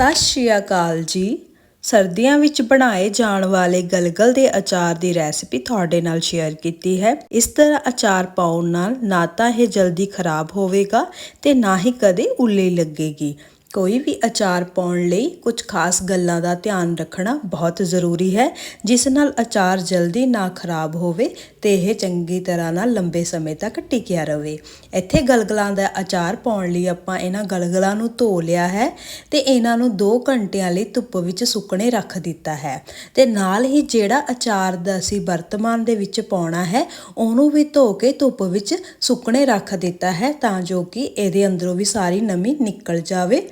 ਸਤਿ ਸ਼੍ਰੀ ਅਕਾਲ ਜੀ। ਸਰਦੀਆਂ ਵਿੱਚ ਬਣਾਏ ਜਾਣ ਵਾਲੇ ਗਲਗਲ ਦੇ ਅਚਾਰ ਦੀ ਰੈਸਿਪੀ ਤੁਹਾਡੇ ਨਾਲ ਸ਼ੇਅਰ ਕੀਤੀ ਹੈ। ਇਸ ਤਰ੍ਹਾਂ ਅਚਾਰ ਪਾਉਣ ਨਾਲ ਨਾ ਤਾਂ ਇਹ ਜਲਦੀ ਖਰਾਬ ਹੋਵੇਗਾ ਤੇ ਨਾ ਹੀ ਕਦੇ ਉੱਲੀ ਲੱਗੇਗੀ। ਕੋਈ ਵੀ ਅਚਾਰ ਪਾਉਣ ਲਈ ਕੁਝ ਖਾਸ ਗੱਲਾਂ ਦਾ ਧਿਆਨ ਰੱਖਣਾ ਬਹੁਤ ਜ਼ਰੂਰੀ ਹੈ, ਜਿਸ ਨਾਲ ਅਚਾਰ ਜਲਦੀ ਨਾ ਖਰਾਬ ਹੋਵੇ ਤੇ ਇਹ ਚੰਗੀ ਤਰ੍ਹਾਂ ਨਾਲ ਲੰਬੇ ਸਮੇਂ ਤੱਕ ਟਿਕਿਆ ਰਹੇ। ਇੱਥੇ ਗਲਗਲਾਂ ਦਾ ਅਚਾਰ ਪਾਉਣ ਲਈ ਆਪਾਂ ਇਹਨਾਂ ਗਲਗਲਾਂ ਨੂੰ ਧੋ ਲਿਆ ਹੈ ਤੇ ਇਹਨਾਂ ਨੂੰ 2 ਘੰਟਿਆਂ ਲਈ ਧੁੱਪ ਵਿੱਚ ਸੁੱਕਣੇ ਰੱਖ ਦਿੱਤਾ ਹੈ। ਤੇ ਨਾਲ ਹੀ ਜਿਹੜਾ ਅਚਾਰ ਦਾ ਅਸੀਂ ਵਰਤਮਾਨ ਦੇ ਵਿੱਚ ਪਾਉਣਾ ਹੈ, ਉਹਨੂੰ ਵੀ ਧੋ ਕੇ ਧੁੱਪ ਵਿੱਚ ਸੁੱਕਣੇ ਰੱਖ ਦਿੱਤਾ ਹੈ ਤਾਂ ਜੋ ਕਿ ਇਹਦੇ ਅੰਦਰੋਂ ਵੀ ਸਾਰੀ ਨਮੀ ਨਿਕਲ ਜਾਵੇ।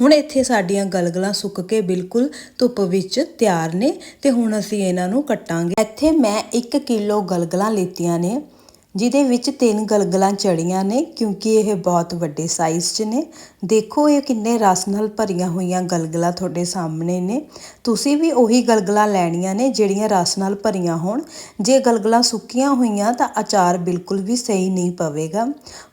ਹੁਣ ਇੱਥੇ ਸਾਡੀਆਂ ਗਲਗਲਾਂ ਸੁੱਕ ਕੇ ਬਿਲਕੁਲ ਧੁੱਪ ਵਿੱਚ ਤਿਆਰ ਨੇ ਤੇ ਹੁਣ ਅਸੀਂ ਇਹਨਾਂ ਨੂੰ ਕੱਟਾਂਗੇ। ਇੱਥੇ ਮੈਂ 1 ਕਿਲੋ ਗਲਗਲਾਂ ਲਿੱਤੀਆਂ ਨੇ। ਜਿਹਦੇ ਵਿੱਚ ਤਿੰਨ ਗਲਗਲਾਂ ਚੜੀਆਂ ਨੇ, ਕਿਉਂਕਿ ਇਹ ਬਹੁਤ ਵੱਡੇ ਸਾਈਜ਼ 'ਚ ਨੇ। ਦੇਖੋ ਇਹ ਕਿੰਨੇ ਰਸ ਨਾਲ ਭਰੀਆਂ ਹੋਈਆਂ ਗਲਗਲਾਂ ਤੁਹਾਡੇ ਸਾਹਮਣੇ ਨੇ। ਤੁਸੀਂ ਵੀ ਉਹੀ ਗਲਗਲਾਂ ਲੈਣੀਆਂ ਨੇ ਜਿਹੜੀਆਂ ਰਸ ਨਾਲ ਭਰੀਆਂ ਹੋਣ। ਜੇ ਗਲਗਲਾਂ ਸੁੱਕੀਆਂ ਹੋਈਆਂ ਤਾਂ ਅਚਾਰ ਬਿਲਕੁਲ ਵੀ ਸਹੀ ਨਹੀਂ ਪਵੇਗਾ।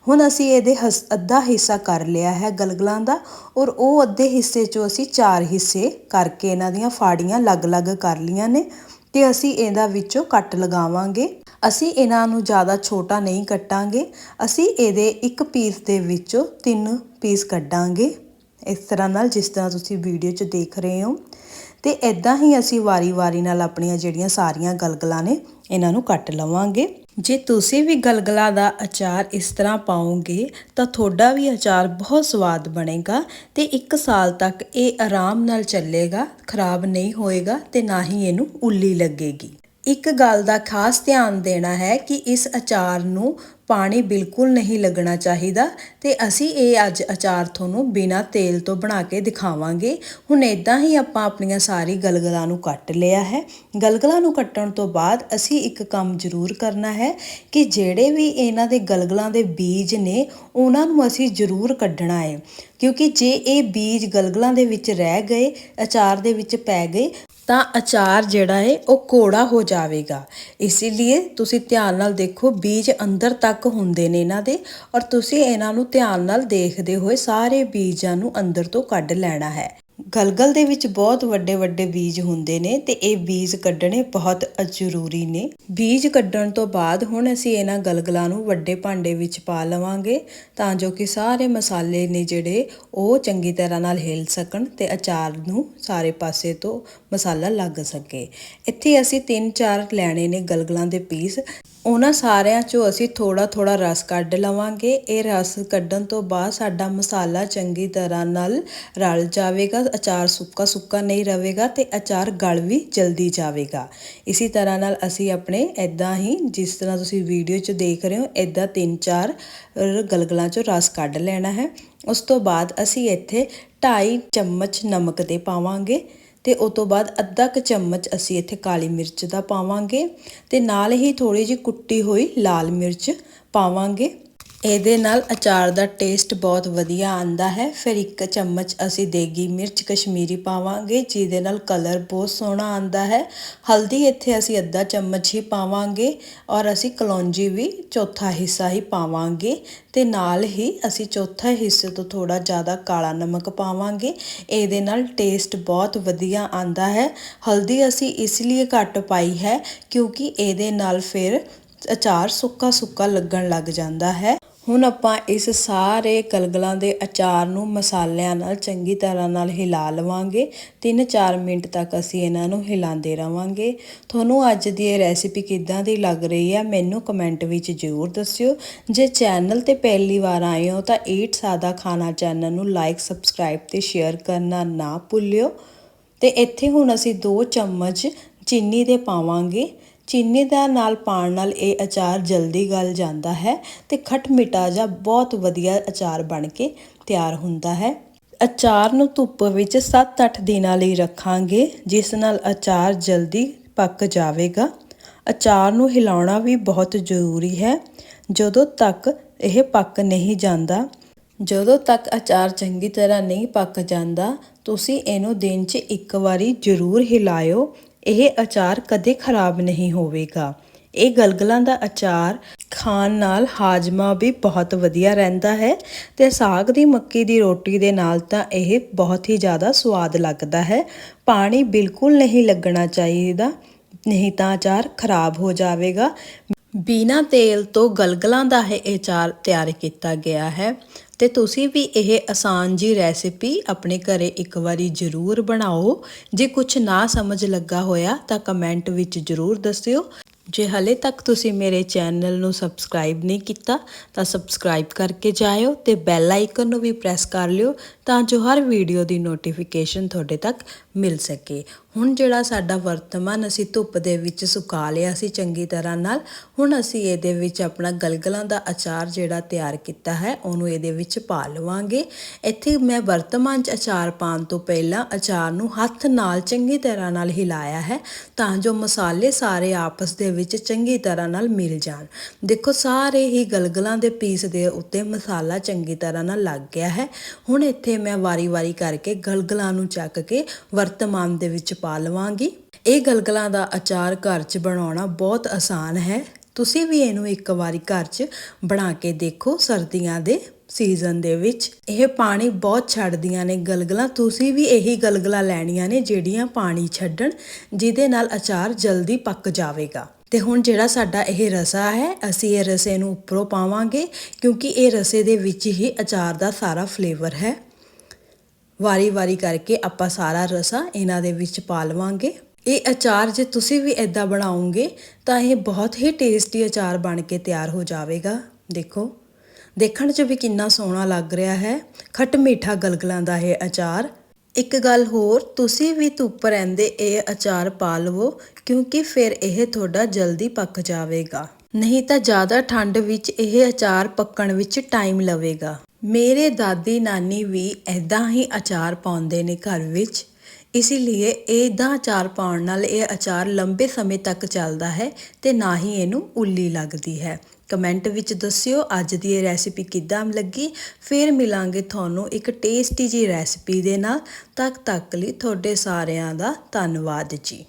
ਹੁਣ ਅਸੀਂ ਇਹਦੇ ਹਸ- ਅੱਧਾ ਹਿੱਸਾ ਕਰ ਲਿਆ ਹੈ ਗਲਗਲਾਂ ਦਾ ਔਰ ਉਹ ਅੱਧੇ ਹਿੱਸੇ 'ਚੋਂ ਅਸੀਂ ਚਾਰ ਹਿੱਸੇ ਕਰਕੇ ਇਹਨਾਂ ਦੀਆਂ ਫਾੜੀਆਂ ਅਲੱਗ-ਅਲੱਗ ਕਰ ਲੀਆਂ ਨੇ ਤੇ ਅਸੀਂ ਇਹਦਾ ਵਿੱਚੋਂ ਕੱਟ ਲਗਾਵਾਂਗੇ। ਅਸੀਂ ਇਹਨਾਂ ਨੂੰ ਜ਼ਿਆਦਾ ਛੋਟਾ ਨਹੀਂ ਕੱਟਾਂਗੇ। ਅਸੀਂ ਇਹਦੇ ਇੱਕ ਪੀਸ ਦੇ ਵਿੱਚੋਂ ਤਿੰਨ ਪੀਸ ਕੱਢਾਂਗੇ। ਇਸ ਤਰ੍ਹਾਂ ਨਾਲ ਜਿਸ ਤਰ੍ਹਾਂ ਤੁਸੀਂ ਵੀਡੀਓ 'ਚ ਦੇਖ ਰਹੇ ਹੋ। ਤੇ ਇਦਾਂ ਹੀ ਅਸੀਂ ਵਾਰੀ-ਵਾਰੀ ਨਾਲ ਆਪਣੀਆਂ ਜਿਹੜੀਆਂ ਸਾਰੀਆਂ ਗਲਗਲਾਂ ਨੇ ਇਹਨਾਂ ਨੂੰ ਕੱਟ ਲਵਾਂਗੇ। ਜੇ ਤੁਸੀਂ ਵੀ ਗਲਗਲਾ ਦਾ ਅਚਾਰ ਇਸ ਤਰ੍ਹਾਂ ਪਾਓਗੇ, ਤਾਂ ਤੁਹਾਡਾ ਵੀ ਅਚਾਰ ਬਹੁਤ ਸਵਾਦ ਬਣੇਗਾ ਤੇ 1 ਸਾਲ ਤੱਕ ਇਹ ਆਰਾਮ ਨਾਲ ਚੱਲੇਗਾ, ਖਰਾਬ ਨਹੀਂ ਹੋਏਗਾ ਤੇ ਨਾ ਹੀ ਇਹਨੂੰ ਉੱਲੀ ਲੱਗੇਗੀ। ਇੱਕ ਗੱਲ ਦਾ ਖਾਸ ਧਿਆਨ ਦੇਣਾ ਹੈ ਕਿ ਇਸ ਅਚਾਰ ਨੂੰ ਪਾਣੀ ਬਿਲਕੁਲ ਨਹੀਂ ਲੱਗਣਾ ਚਾਹੀਦਾ ਤੇ ਅਸੀਂ ਇਹ ਅੱਜ ਅਚਾਰ ਤੁਹਾਨੂੰ ਬਿਨਾਂ ਤੇਲ ਤੋਂ ਬਣਾ ਕੇ ਦਿਖਾਵਾਂਗੇ। ਹੁਣ ਇਦਾਂ ਹੀ ਆਪਾਂ ਆਪਣੀਆਂ ਸਾਰੀ ਗਲਗਲਾਂ ਨੂੰ ਕੱਟ ਲਿਆ ਹੈ। ਗਲਗਲਾਂ ਨੂੰ ਕੱਟਣ ਤੋਂ ਬਾਅਦ ਅਸੀਂ ਇੱਕ ਕੰਮ ਜ਼ਰੂਰ ਕਰਨਾ ਹੈ ਕਿ ਜਿਹੜੇ ਵੀ ਇਹਨਾਂ ਦੇ ਗਲਗਲਾਂ ਦੇ ਬੀਜ ਨੇ, ਉਹਨਾਂ ਨੂੰ ਅਸੀਂ ਜ਼ਰੂਰ ਕੱਢਣਾ ਹੈ। ਕਿਉਂਕਿ ਜੇ ਇਹ ਬੀਜ ਗਲਗਲਾਂ ਦੇ ਵਿੱਚ ਰਹਿ ਗਏ, ਅਚਾਰ ਦੇ ਵਿੱਚ ਪੈ ਗਏ ਤਾਂ ਅਚਾਰ ਜਿਹੜਾ ਹੈ ਉਹ ਕੋੜਾ ਹੋ ਜਾਵੇਗਾ। ਇਸ ਲਈ ਤੁਸੀਂ ਧਿਆਨ ਨਾਲ ਦੇਖੋ, ਬੀਜ ਅੰਦਰ ਤੱਕ ਹੁੰਦੇ ਨੇ ਇਹਨਾਂ ਦੇ ਔਰ ਤੁਸੀਂ ਇਹਨਾਂ ਨੂੰ ਧਿਆਨ ਨਾਲ ਦੇਖਦੇ ਹੋਏ ਸਾਰੇ ਬੀਜਾਂ ਨੂੰ ਅੰਦਰ ਤੋਂ ਕੱਢ ਲੈਣਾ ਹੈ। ਗਲਗਲ ਦੇ ਵਿੱਚ ਬਹੁਤ ਵੱਡੇ ਵੱਡੇ ਬੀਜ ਹੁੰਦੇ ਨੇ ਤੇ ਇਹ ਬੀਜ ਕੱਢਣੇ ਬਹੁਤ ਜ਼ਰੂਰੀ ਨੇ। ਬੀਜ ਕੱਢਣ ਤੋਂ ਬਾਅਦ ਹੁਣ ਅਸੀਂ ਇਹਨਾਂ ਗਲਗਲਾਂ ਨੂੰ ਵੱਡੇ ਭਾਂਡੇ ਵਿੱਚ ਪਾ ਲਵਾਂਗੇ ਤਾਂ ਜੋ ਕਿ ਸਾਰੇ ਮਸਾਲੇ ਨੇ ਜਿਹੜੇ ਉਹ ਚੰਗੀ ਤਰ੍ਹਾਂ ਨਾਲ ਹਿਲ ਸਕਣ ਤੇ ਅਚਾਰ ਨੂੰ ਸਾਰੇ ਪਾਸੇ ਤੋਂ ਮਸਾਲਾ ਲੱਗ ਸਕੇ। ਇੱਥੇ ਅਸੀਂ 3-4 ਲੈਣੇ ਨੇ ਗਲਗਲਾਂ ਦੇ ਪੀਸ। ਉਹਨਾਂ ਸਾਰਿਆਂ ਚੋਂ ਅਸੀਂ ਥੋੜਾ ਥੋੜਾ ਰਸ ਕੱਢ ਲਵਾਂਗੇ। ਇਹ ਰਸ ਕੱਢਣ ਤੋਂ ਬਾਅਦ ਸਾਡਾ ਮਸਾਲਾ ਚੰਗੀ ਤਰ੍ਹਾਂ ਨਾਲ ਰਲ ਜਾਵੇਗਾ, ਅਚਾਰ ਸੁੱਕਾ ਸੁੱਕਾ ਨਹੀਂ ਰਹੇਗਾ ਤੇ ਅਚਾਰ ਗਲ ਵੀ ਜਲਦੀ ਜਾਵੇਗਾ। ਇਸੇ ਤਰ੍ਹਾਂ ਨਾਲ ਅਸੀਂ ਆਪਣੇ ਐਦਾਂ ਹੀ ਜਿਸ ਤਰ੍ਹਾਂ ਤੁਸੀਂ ਵੀਡੀਓ 'ਚ ਦੇਖ ਰਹੇ ਹੋ ਐਦਾਂ 3-4 ਗਲਗਲਾਂ 'ਚੋਂ ਰਸ ਕੱਢ ਲੈਣਾ ਹੈ। ਉਸ ਤੋਂ ਬਾਅਦ ਅਸੀਂ ਇੱਥੇ 2.5 ਚਮਚ ਨਮਕ ਦੇ ਪਾਵਾਂਗੇ। ਤੇ ਉਸ ਤੋਂ ਬਾਅਦ ਅੱਧਾ ਕੁ ਚਮਚ ਅਸੀਂ ਇੱਥੇ ਕਾਲੀ ਮਿਰਚ ਦਾ ਪਾਵਾਂਗੇ ਤੇ ਨਾਲ ਹੀ ਥੋੜੀ ਜਿਹੀ ਕੁੱਟੀ ਹੋਈ ਲਾਲ ਮਿਰਚ ਪਾਵਾਂਗੇ। ਇਹਦੇ ਨਾਲ ਅਚਾਰ ਦਾ ਟੇਸਟ ਬਹੁਤ ਵਧੀਆ ਆਂਦਾ ਹੈ। ਫਿਰ ਇੱਕ ਚਮਚ ਅਸੀਂ ਦੇਗੀ ਮਿਰਚ ਕਸ਼ਮੀਰੀ ਪਾਵਾਂਗੇ, ਜਿਹਦੇ ਨਾਲ ਕਲਰ ਬਹੁਤ ਸੋਹਣਾ ਆਂਦਾ ਹੈ। ਹਲਦੀ ਇੱਥੇ ਅਸੀਂ ਅੱਧਾ ਚਮਚ ਹੀ ਪਾਵਾਂਗੇ ਔਰ ਅਸੀਂ ਕਲੌਂਜੀ ਵੀ ਚੌਥਾ ਹਿੱਸਾ ਹੀ ਪਾਵਾਂਗੇ ਤੇ ਨਾਲ ਹੀ ਅਸੀਂ ਚੌਥਾ ਹਿੱਸੇ ਤੋਂ ਥੋੜਾ ਜ਼ਿਆਦਾ ਕਾਲਾ ਨਮਕ ਪਾਵਾਂਗੇ। ਇਹਦੇ ਨਾਲ ਟੇਸਟ ਬਹੁਤ ਵਧੀਆ ਆਂਦਾ ਹੈ। ਹਲਦੀ ਅਸੀਂ ਇਸ ਲਈ ਘੱਟ ਪਾਈ ਹੈ ਕਿਉਂਕਿ ਇਹਦੇ ਨਾਲ ਫਿਰ ਅਚਾਰ ਸੁੱਕਾ ਸੁੱਕਾ ਲੱਗਣ ਲੱਗ ਜਾਂਦਾ ਹੈ। ਹੁਣ ਆਪਾਂ ਇਸ ਸਾਰੇ ਕਲਗਲਾਂ ਦੇ ਅਚਾਰ ਨੂੰ ਮਸਾਲਿਆਂ ਨਾਲ ਚੰਗੀ ਤਰ੍ਹਾਂ ਨਾਲ ਹਿਲਾ ਲਵਾਂਗੇ। 3-4 ਮਿੰਟ ਤੱਕ ਅਸੀਂ ਇਹਨਾਂ ਨੂੰ ਹਿਲਾਉਂਦੇ ਰਵਾਂਗੇ। ਤੁਹਾਨੂੰ ਅੱਜ ਦੀ ਇਹ ਰੈਸਿਪੀ ਕਿੱਦਾਂ ਦੀ ਲੱਗ ਰਹੀ ਹੈ ਮੈਨੂੰ ਕਮੈਂਟ ਵਿੱਚ ਜ਼ਰੂਰ ਦੱਸਿਓ। ਜੇ ਚੈਨਲ ਤੇ ਪਹਿਲੀ ਵਾਰ ਆਏ ਹੋ ਤਾਂ ਈਟ ਸਾਦਾ ਖਾਣਾ ਚੈਨਲ ਨੂੰ ਲਾਈਕ ਸਬਸਕ੍ਰਾਈਬ ਤੇ ਸ਼ੇਅਰ ਕਰਨਾ ਨਾ ਭੁੱਲਿਓ। ਤੇ ਇੱਥੇ ਹੁਣ ਅਸੀਂ 2 ਚਮਚ ਚੀਨੀ ਦੇ ਪਾਵਾਂਗੇ। ਚੀਨੀ ਦਾ ਨਾਲ ਪਾਣ ਨਾਲ ਇਹ ਅਚਾਰ ਜਲਦੀ ਗਲ ਜਾਂਦਾ ਹੈ ਤੇ ਖੱਟ ਮਿੱਠਾ ਜਾਂ ਬਹੁਤ ਵਧੀਆ ਅਚਾਰ ਬਣ ਕੇ ਤਿਆਰ ਹੁੰਦਾ ਹੈ। ਅਚਾਰ ਨੂੰ ਧੁੱਪ ਵਿੱਚ 7-8 ਦਿਨਾਂ ਲਈ ਰੱਖਾਂਗੇ, ਜਿਸ ਨਾਲ ਅਚਾਰ ਜਲਦੀ ਪੱਕ ਜਾਵੇਗਾ। ਅਚਾਰ ਨੂੰ ਹਿਲਾਉਣਾ ਵੀ ਬਹੁਤ ਜ਼ਰੂਰੀ ਹੈ। ਜਦੋਂ ਤੱਕ ਇਹ ਪੱਕ ਨਹੀਂ ਜਾਂਦਾ, ਜਦੋਂ ਤੱਕ ਅਚਾਰ ਚੰਗੀ ਤਰ੍ਹਾਂ ਨਹੀਂ ਪੱਕ ਜਾਂਦਾ, ਤੁਸੀਂ ਇਹਨੂੰ ਦਿਨ 'ਚ ਇੱਕ ਵਾਰੀ ਜ਼ਰੂਰ ਹਿਲਾਇਓ ਇਹ ਅਚਾਰ ਕਦੇ ਖਰਾਬ ਨਹੀਂ ਹੋਵੇਗਾ। ਇਹ ਗਲਗਲਾਂ ਦਾ ਅਚਾਰ ਖਾਣ ਨਾਲ ਹਾਜਮਾ ਵੀ ਬਹੁਤ ਵਧੀਆ ਰਹਿੰਦਾ ਹੈ ਤੇ ਸਾਗ ਦੀ ਮੱਕੀ ਦੀ ਰੋਟੀ ਦੇ ਨਾਲ ਤਾਂ ਇਹ ਬਹੁਤ ਹੀ ਜ਼ਿਆਦਾ ਸਵਾਦ ਲੱਗਦਾ ਹੈ। ਪਾਣੀ ਬਿਲਕੁਲ ਨਹੀਂ ਲੱਗਣਾ ਚਾਹੀਦਾ, ਨਹੀਂ ਤਾਂ ਅਚਾਰ ਖਰਾਬ ਹੋ ਜਾਵੇਗਾ। ਬਿਨਾ ਤੇਲ ਤੋਂ ਗਲਗਲਾਂ ਦਾ ਇਹ ਅਚਾਰ ਤਿਆਰ ਕੀਤਾ ਗਿਆ ਹੈ। ਤੇ ਤੁਸੀਂ ਵੀ ਇਹ ਆਸਾਨ ਜੀ ਰੈਸਿਪੀ ਆਪਣੇ ਘਰੇ ਇੱਕ ਵਾਰੀ ਜ਼ਰੂਰ ਬਣਾਓ। ਜੇ ਕੁਝ ਨਾ ਸਮਝ ਲੱਗਾ ਹੋਇਆ ਤਾਂ ਕਮੈਂਟ ਵਿੱਚ ਜ਼ਰੂਰ ਦੱਸਿਓ। ਜੇ ਹਲੇ ਤੱਕ ਤੁਸੀਂ ਮੇਰੇ ਚੈਨਲ ਨੂੰ ਸਬਸਕ੍ਰਾਈਬ ਨਹੀਂ ਕੀਤਾ ਤਾਂ ਸਬਸਕ੍ਰਾਈਬ ਕਰਕੇ ਜਾਇਓ ਤੇ ਬੈਲ ਆਈਕਨ ਨੂੰ ਵੀ ਪ੍ਰੈਸ ਕਰ ਲਿਓ ਤਾਂ ਜੋ ਹਰ ਵੀਡੀਓ ਦੀ ਨੋਟੀਫਿਕੇਸ਼ਨ ਤੁਹਾਡੇ ਤੱਕ ਮਿਲ ਸਕੇ। ਹੁਣ ਜਿਹੜਾ ਸਾਡਾ ਵਰਤਮਾਨ ਅਸੀਂ ਧੁੱਪ ਦੇ ਵਿੱਚ ਸੁਕਾ ਲਿਆ ਸੀ ਚੰਗੀ ਤਰ੍ਹਾਂ ਨਾਲ, ਹੁਣ ਅਸੀਂ ਇਹਦੇ ਵਿੱਚ ਆਪਣਾ ਗਲਗਲਾਂ ਦਾ ਅਚਾਰ ਜਿਹੜਾ ਤਿਆਰ ਕੀਤਾ ਹੈ, ਉਹਨੂੰ ਇਹਦੇ ਵਿੱਚ ਪਾ ਲਵਾਂਗੇ। ਇੱਥੇ ਮੈਂ ਵਰਤਮਾਨ ਚ ਅਚਾਰ ਪਾਉਣ ਤੋਂ ਪਹਿਲਾਂ ਅਚਾਰ ਨੂੰ ਹੱਥ ਨਾਲ ਚੰਗੀ ਤਰ੍ਹਾਂ ਨਾਲ ਹਿਲਾਇਆ ਹੈ, ਤਾਂ ਜੋ ਮਸਾਲੇ ਸਾਰੇ ਆਪਸ ਦੇ ਵਿੱਚ ਚੰਗੀ ਤਰ੍ਹਾਂ ਨਾਲ ਮਿਲ ਜਾਣ। ਦੇਖੋ, ਸਾਰੇ ਹੀ ਗਲਗਲਾਂ ਦੇ ਪੀਸ ਦੇ ਉੱਤੇ ਮਸਾਲਾ ਚੰਗੀ ਤਰ੍ਹਾਂ ਨਾਲ ਲੱਗ ਗਿਆ ਹੈ। ਹੁਣ ਇੱਥੇ ਮੈਂ ਵਾਰੀ-ਵਾਰੀ ਕਰਕੇ ਗਲਗਲਾਂ ਨੂੰ ਚੱਕ ਕੇ ਵਰਤਮਾਨ ਦੇ ਵਿੱਚ ਪਾ ਲਵਾਂਗੀ। ਇਹ ਗਲਗਲਾਂ ਦਾ ਅਚਾਰ ਘਰ 'ਚ ਬਣਾਉਣਾ ਬਹੁਤ ਆਸਾਨ ਹੈ। ਤੁਸੀਂ ਵੀ ਇਹਨੂੰ ਇੱਕ ਵਾਰੀ ਘਰ 'ਚ ਬਣਾ ਕੇ ਦੇਖੋ ਸਰਦੀਆਂ ਦੇ ਸੀਜ਼ਨ ਦੇ ਵਿੱਚ। ਇਹ ਪਾਣੀ ਬਹੁਤ ਛੱਡਦੀਆਂ ਨੇ ਗਲਗਲਾਂ। ਤੁਸੀਂ ਵੀ ਇਹੀ ਗਲਗਲਾਂ ਲੈਣੀਆਂ ਨੇ ਜਿਹੜੀਆਂ ਪਾਣੀ ਛੱਡਣ, ਜਿਹਦੇ ਨਾਲ ਅਚਾਰ ਜਲਦੀ ਪੱਕ ਜਾਵੇਗਾ। ਤੇ ਹੁਣ ਜਿਹੜਾ ਸਾਡਾ ਇਹ ਰਸਾ ਹੈ, ਅਸੀਂ ਇਹ ਰਸੇ ਨੂੰ ਉੱਪਰੋਂ ਪਾਵਾਂਗੇ, ਕਿਉਂਕਿ ਇਹ ਰਸੇ ਦੇ ਵਿੱਚ ਹੀ ਅਚਾਰ ਦਾ ਸਾਰਾ ਫਲੇਵਰ ਹੈ। ਵਾਰੀ-ਵਾਰੀ ਕਰਕੇ ਆਪਾਂ ਸਾਰਾ ਰਸਾ ਇਹਨਾਂ ਦੇ ਵਿੱਚ ਪਾ ਲਵਾਂਗੇ। ਇਹ ਅਚਾਰ ਜੇ ਤੁਸੀਂ ਵੀ ਇਦਾਂ ਬਣਾਉਂਗੇ ਤਾਂ ਇਹ ਬਹੁਤ ਹੀ ਟੇਸਟੀ ਅਚਾਰ ਬਣ ਕੇ ਤਿਆਰ ਹੋ ਜਾਵੇਗਾ। ਦੇਖੋ, ਦੇਖਣ 'ਚ ਵੀ ਕਿੰਨਾ ਸੋਹਣਾ ਲੱਗ ਰਿਹਾ ਹੈ। ਖੱਟ ਮੀਠਾ ਗਲਗਲਾਂ ਦਾ ਇਹ ਅਚਾਰ। ਇੱਕ ਗੱਲ ਹੋਰ, ਤੁਸੀਂ ਵੀ ਧੁੱਪ ਰਹਿੰਦੇ ਇਹ ਅਚਾਰ ਪਾ ਲਵੋ, ਕਿਉਂਕਿ ਫਿਰ ਇਹ ਤੁਹਾਡਾ ਜਲਦੀ ਪੱਕ ਜਾਵੇਗਾ। ਨਹੀਂ ਤਾਂ ਜ਼ਿਆਦਾ ਠੰਡ ਵਿੱਚ ਇਹ ਅਚਾਰ ਪੱਕਣ ਵਿੱਚ ਟਾਈਮ ਲਵੇਗਾ। ਮੇਰੇ ਦਾਦੀ ਨਾਨੀ ਵੀ ਐਦਾਂ ਹੀ ਅਚਾਰ ਪਾਉਂਦੇ ਨੇ ਘਰ ਵਿੱਚ ਇਸ ਲਈ ਇਹਦਾ ਅਚਾਰ ਪਾਉਣ ਨਾਲ ਇਹ ਅਚਾਰ ਲੰਬੇ ਸਮੇਂ ਤੱਕ ਚੱਲਦਾ ਹੈ ਤੇ ਨਾ ਹੀ ਇਹਨੂੰ ਉੱਲੀ ਲੱਗਦੀ ਹੈ। ਕਮੈਂਟ ਵਿੱਚ ਦੱਸਿਓ, ਅੱਜ ਦੀ ਇਹ ਰੈਸਿਪੀ ਕਿੱਦਾਂ ਲੱਗੀ? ਫਿਰ ਮਿਲਾਂਗੇ ਤੁਹਾਨੂੰ ਇੱਕ ਟੇਸਟੀ ਜੀ ਰੈਸਿਪੀ ਦੇ ਨਾਲ। ਤੱਕ ਤੱਕ ਲਈ ਤੁਹਾਡੇ ਸਾਰਿਆਂ ਦਾ ਧੰਨਵਾਦ ਜੀ।